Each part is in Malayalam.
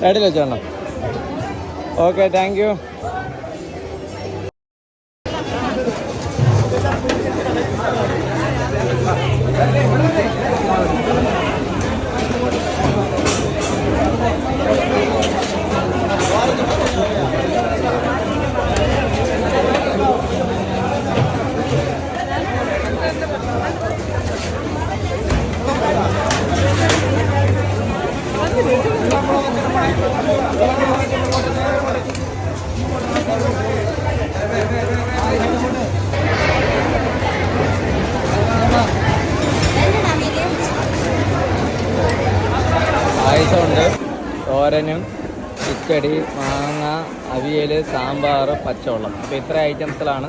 സൈഡിൽ വെച്ചോണം ഓക്കെ താങ്ക് യു. പായസമുണ്ട് തോരനും കിച്ചടി മാങ്ങ അവിയൽ സാമ്പാർ പച്ചവെള്ളം. അപ്പോൾ ഇത്ര ഐറ്റംസിലാണ്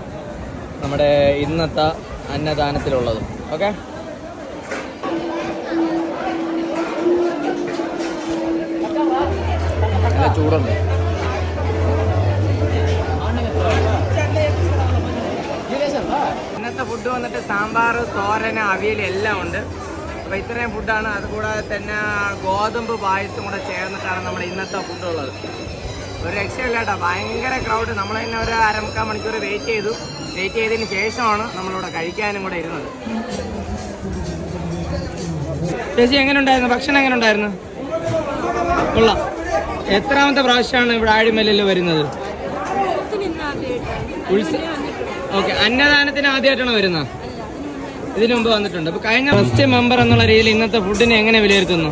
നമ്മുടെ ഇന്നത്തെ അന്നദാനത്തിലുള്ളത്. ഓക്കെ? നല്ല ചൂടുണ്ട്. ഇന്നത്തെ ഫുഡ് വന്നിട്ട് സാമ്പാർ തോരൻ അവിയൽ എല്ലാം ഉണ്ട്. അപ്പോൾ ഇത്രയും ഫുഡാണ് അതുകൂടാതെ തന്നെ ഗോതമ്പ് പായസം കൂടെ ചേർന്നിട്ടാണ് നമ്മുടെ ഇന്നത്തെ ഫുഡ് ഉള്ളത്. ഒരു രക്ഷയില്ല കേട്ടോ. ഭയങ്കര ക്രൗഡ് നമ്മൾ തന്നെ ഒരു അരമുക്കാൽ മണിക്കൂർ വെയിറ്റ് ചെയ്തു. വെയിറ്റ് ചെയ്തതിന് ശേഷമാണ് നമ്മളിവിടെ കഴിക്കാനും കൂടെ ഇരുന്നത്. ചേച്ചി എങ്ങനെ ഉണ്ടായിരുന്നു? ഭക്ഷണം എങ്ങനെ ഉണ്ടായിരുന്നു? കൊള്ളാം. എത്രാമത്തെ പ്രാവശ്യമാണ് ഇവിടെ ആഴിമലയിൽ വരുന്നത്? ഓക്കെ അന്നദാനത്തിന് ആദ്യമായിട്ടാണ് വരുന്നത്? ഇതിനു മുമ്പ് വന്നിട്ടുണ്ട്. അപ്പൊ കഴിഞ്ഞ ഫസ്റ്റ് മെമ്പർ എന്നുള്ള രീതിയിൽ ഇന്നത്തെ ഫുഡിനെ എങ്ങനെ വിലയിരുത്തുന്നു?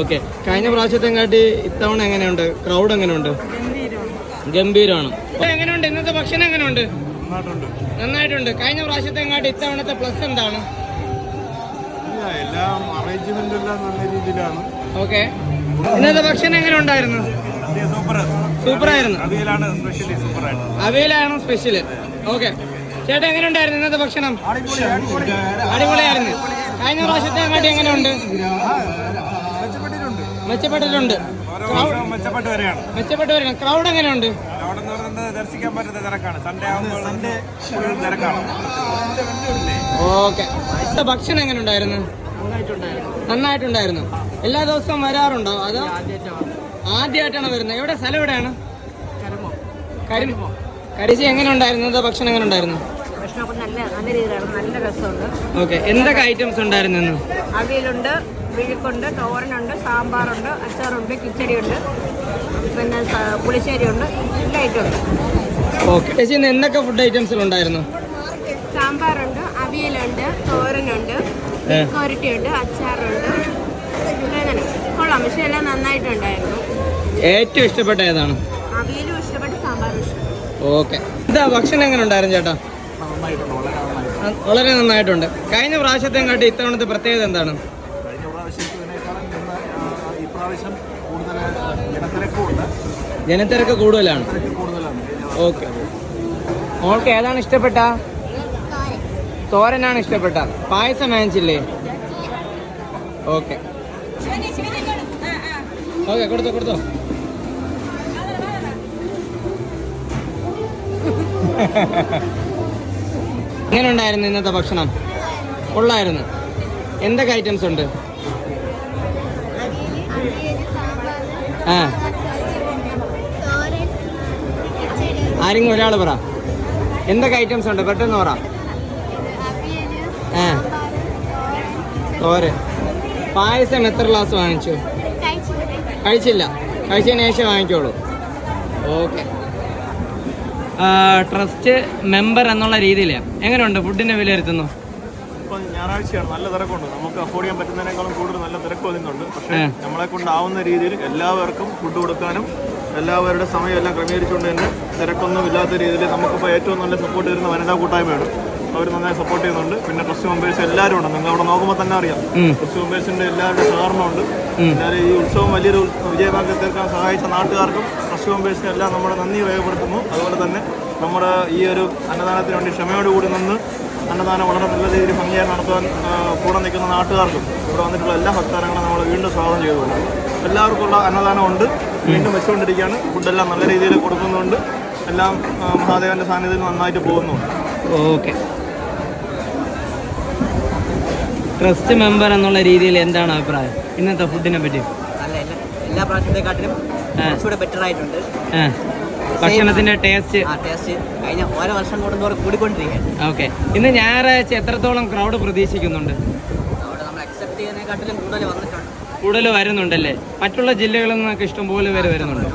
ഓക്കെ കഴിഞ്ഞ പ്രാവശ്യത്തെ കാട്ടി ഇത്തവണ എങ്ങനെയുണ്ട്? ക്രൗഡ് എങ്ങനെയുണ്ട്? ഗംഭീരമാണ്. എങ്ങനെയുണ്ട്? ഇന്നത്തെ ഭക്ഷണം എങ്ങനെയുണ്ട്? നന്നായിട്ടുണ്ട്. കഴിഞ്ഞ പ്രാവശ്യത്തെ കാട്ടി ഇത്തവണത്തെ പ്ലസ് എന്താണ്? എല്ലാം അറേഞ്ച്മെന്റ് എല്ലാം നല്ല രീതിയിലാണ്. ഓക്കെ. ഇന്നത്തെ ഭക്ഷണം എങ്ങനെ ഉണ്ടായിരുന്നു? സൂപ്പർ സൂപ്പർ ആയിരുന്നു. അവയിലാണ് സ്പെഷ്യൽ ഓക്കെ. ചേട്ടാ എങ്ങനെ ഉണ്ടായിരുന്നു ഇന്നത്തെ ഭക്ഷണം? അടിപൊളിയായിരുന്നു. കഴിഞ്ഞ പ്രാവശ്യത്തെ കാട്ടി എങ്ങനെയുണ്ട് മെച്ചപ്പെട്ടിട്ടുണ്ട്. മെച്ചപ്പെട്ട് വരണം ക്രൗഡ് എങ്ങനെയുണ്ട് ദർശിക്കാൻ പറ്റുന്ന തിരക്കാണ്. സൺഡേ തിരക്കാണ്. ഓക്കെ. ഭക്ഷണം എങ്ങനെ ഉണ്ടായിരുന്നു? നന്നായിട്ടുണ്ടായിരുന്നു. എല്ലാ ദിവസവും വരാറുണ്ടോ? അതോ ആദ്യമായിട്ടാണ് വരുന്നത്. എവിടെ? സ്ഥലം എവിടെയാണ്? കരിശി കരിച്ചി എങ്ങനെ ഉണ്ടായിരുന്നു? ഭക്ഷണം എങ്ങനെ ഉണ്ടായിരുന്നു? ഓക്കെ. എന്തൊക്കെ ഐറ്റംസ് ഉണ്ടായിരുന്നു അവിയലുണ്ട് വിഴുക്കുണ്ട് തോരനുണ്ട് സാമ്പാറുണ്ട് അച്ചാറുണ്ട് കിച്ചടിയുണ്ട് പിന്നെ പുളിശ്ശേരി ഉണ്ട് എല്ലാ ഐറ്റമുണ്ട് ഓക്കെ. ചേച്ചി എന്തൊക്കെ ഫുഡ് ഐറ്റംസിൽ ഉണ്ടായിരുന്നു? സാമ്പാറുണ്ട് അവിയലുണ്ട് തോരനുണ്ട്. കൊരട്ടിയുണ്ട് അച്ചാറുണ്ട്. അങ്ങനെ കൊള്ളാം. പക്ഷെ എല്ലാം നന്നായിട്ടുണ്ടായിരുന്നു. ഏറ്റവും ഇഷ്ടപ്പെട്ട ഏതാണ്? അവിയലും ഇഷ്ടപ്പെട്ട സാമ്പാറും ഇഷ്ടപ്പെട്ടു. ഓക്കെ. ഇതാ ഭക്ഷണം എങ്ങനെ ഉണ്ടായിരുന്നു ചേട്ടാ? വളരെ നന്നായിട്ടുണ്ട്. കഴിഞ്ഞ പ്രാവശ്യത്തെ കാട്ടി ഇത്തവണത്തെ പ്രത്യേകത എന്താണ്? ജനത്തിരക്ക് കൂടുതലാണ്. Okay okay. മോൾക്ക് ഏതാണ് ഇഷ്ടപ്പെട്ട? തോരനാണ് ഇഷ്ടപ്പെട്ട പായസം വാങ്ങിച്ചില്ലേ? ഓക്കെ. ഓക്കെ കൊടുത്തോ കൊടുത്തോ. എങ്ങനെ ഉണ്ടായിരുന്നു ഇന്നത്തെ ഭക്ഷണം? കൊള്ളായിരുന്നു. എന്തൊക്കെ ഐറ്റംസ് ഉണ്ട്? ആ. ആരെങ്കിലും ഒരാൾ പറ. എന്തൊക്കെ ഐറ്റംസ് ഉണ്ട്? പെട്ടെന്ന് പറ. തോര് പായസം എത്ര ഗ്ലാസ് വാങ്ങിച്ചു? കഴിച്ചില്ല. കഴിച്ചതിന് ശേഷം വാങ്ങിക്കോളൂ ഓക്കെ. ട്രസ്റ്റ് മെമ്പർ എന്നുള്ള രീതിയിൽ എങ്ങനെയുണ്ട്? ഫുഡിനെ വിലയിരുത്തുന്നു ഇപ്പം ഞായറാഴ്ചയാണ്. നല്ല തിരക്കുണ്ട്. നമുക്ക് അഫോർഡ് ചെയ്യാൻ പറ്റുന്നതിനേക്കാളും കൂടുതൽ നല്ല തിരക്ക് വരുന്നുണ്ട് പക്ഷേ. നമ്മളെ കൊണ്ടാവുന്ന രീതിയിൽ എല്ലാവർക്കും ഫുഡ് കൊടുക്കാനും എല്ലാവരുടെ സമയം എല്ലാം ക്രമീകരിച്ചുകൊണ്ട് തന്നെ തിരക്കൊന്നും ഇല്ലാത്ത രീതിയിൽ നമുക്കിപ്പോൾ ഏറ്റവും നല്ല സപ്പോർട്ട് തരുന്ന വനിതാ കൂട്ടായ്മയാണ്. അവർ നന്നായി സപ്പോർട്ട് ചെയ്യുന്നുണ്ട്. പിന്നെ ട്രസ്റ്റ് മെമ്പേഴ്സ് എല്ലാവരും ഉണ്ട്. നിങ്ങൾ അവിടെ നോക്കുമ്പോൾ തന്നെ അറിയാം. ട്രസ്റ്റ് മെമ്പേഴ്സിന്റെ എല്ലാവരുടെ സഹകരണമുണ്ട്. എല്ലാവരും ഈ ഉത്സവം വലിയൊരു വിജയമാക്കി തീർക്കാൻ സഹായിച്ച നാട്ടുകാർക്കും ട്രസ്റ്റ് മെമ്പേഴ്സിനും എല്ലാം നമ്മുടെ നന്ദി രേഖപ്പെടുത്തുന്നു. അതുപോലെ തന്നെ നമ്മുടെ ഈ ഒരു അന്നദാനത്തിന് വേണ്ടി ക്ഷമയോടുകൂടി നിന്ന് അന്നദാനം വളരെ നല്ല രീതിയിൽ ഭംഗിയായി നടത്താൻ കൂടെ നിൽക്കുന്ന നാട്ടുകാർക്കും ഇവിടെ വന്നിട്ടുള്ള എല്ലാ ഭക്താരങ്ങളും നമ്മൾ വീണ്ടും സ്വാഗതം ചെയ്തുകൊണ്ട് എല്ലാവർക്കുള്ള അന്നദാനം ഉണ്ട് വീണ്ടും വെച്ചുകൊണ്ടിരിക്കുകയാണ്. ഫുഡെല്ലാം നല്ല രീതിയിൽ കൊടുക്കുന്നുണ്ട്. എല്ലാം മഹാദേവന്റെ സാന്നിധ്യത്തിൽ നന്നായിട്ട് പോകുന്നുണ്ട്. ഓക്കെ. ട്രസ്റ്റ് മെമ്പർ എന്നുള്ള രീതിയിൽ എന്താണ് അഭിപ്രായം? ഇന്നത്തെ ഫുഡിനെ പറ്റി. എല്ലാ പ്രാവശ്യത്തെക്കാട്ടിലും കുറച്ചുകൂടെ ബെറ്റർ ആയിട്ടുണ്ട്. ഭക്ഷണത്തിന്റെ ടേസ്റ്റ് കഴിഞ്ഞ ഓരോ വർഷം കൂടുന്നതോടെ കൂടിക്കൊണ്ടിരിക്കുകയാണ്. ഓക്കെ ഇന്ന് ഞായറാഴ്ച എത്രത്തോളം ക്രൗഡ് പ്രതീക്ഷിക്കുന്നുണ്ട്? കൂടുതൽ വരുന്നുണ്ടല്ലേ? മറ്റുള്ള ജില്ലകളിൽ നിന്നൊക്കെ ഇഷ്ടംപോലെ പേര് വരുന്നുണ്ട്.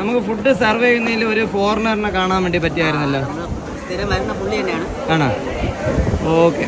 നമുക്ക് ഫുഡ് സർവ് ചെയ്യുന്നതിൽ ഒരു ഫോറിനറിനെ കാണാൻ വേണ്ടി പറ്റിയായിരുന്നല്ലോ. സ്ഥിരം വരുന്ന പുള്ളി തന്നെയാണ്. ആണോ? ഓക്കെ